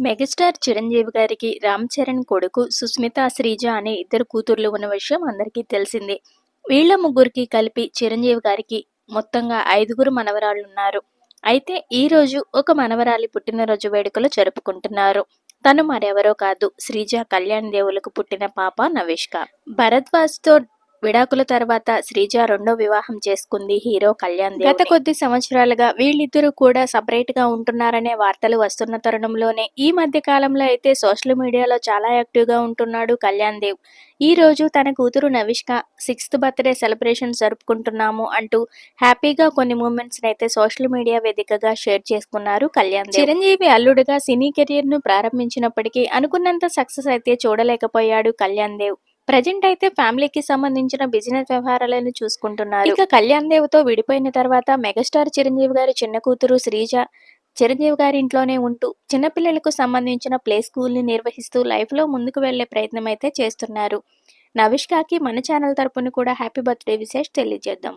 Megastar Chiranjeevi గారికి రామ్ చరణ్ కొడుకు సుస్మిత శ్రీజ అనే ఇద్దరు కూతుర్లు ఉన్న విషయం అందరికీ తెలిసిందే. వీళ్ళ ముగ్గురికి కలిపి చిరంజీవి గారికి మొత్తంగా ఐదుగురు మనవరాళ్ళు ఉన్నారు అయితే ఈ రోజు ఒక మనవరాలి పుట్టినరోజు వేడుకలు జరుపుకుంటున్నారు. తను మరెవరో కాదు. శ్రీజ కళ్యాణ్ దేవులకు పుట్టిన పాప నవిష్క. భరద్వాజ్తో విడాకుల తర్వాత శ్రీజ రెండో వివాహం చేసుకుంది హీరో కళ్యాణ్ దేవ్ గత కొద్ది సంవత్సరాలుగా వీళ్ళిద్దరూ కూడా సపరేట్గా ఉంటున్నారనే వార్తలు వస్తున్న తరుణంలోనే ఈ మధ్య కాలంలో అయితే సోషల్ మీడియాలో చాలా యాక్టివ్గా ఉంటున్నాడు కళ్యాణ్ దేవ్. ఈ రోజు తన కూతురు నవిష్క సిక్స్త్ బర్త్డే సెలబ్రేషన్ జరుపుకుంటున్నాము అంటూ హ్యాపీగా కొన్ని మూమెంట్స్ అయితే సోషల్ మీడియా వేదికగా షేర్ చేసుకున్నారు కళ్యాణ్ చిరంజీవి అల్లుడుగా సినీ కెరీర్ను ప్రారంభించినప్పటికీ అనుకున్నంత సక్సెస్ అయితే చూడలేకపోయాడు కళ్యాణ్ దేవ్. ప్రజెంట్ అయితే ఫ్యామిలీకి సంబంధించిన బిజినెస్ వ్యవహారాలను చూసుకుంటున్నారు. ఇక కళ్యాణ్ దేవ్తో విడిపోయిన తర్వాత మెగాస్టార్ చిరంజీవి గారి చిన్న కూతురు శ్రీజ చిరంజీవి గారి ఇంట్లోనే ఉంటూ చిన్నపిల్లలకు సంబంధించిన ప్లే స్కూల్ని నిర్వహిస్తూ లైఫ్లో ముందుకు వెళ్ళే ప్రయత్నం అయితే చేస్తున్నారు నవిష్కాకి మన ఛానల్ తరపున కూడా హ్యాపీ బర్త్డే విశేష్ తెలియజేద్దాం.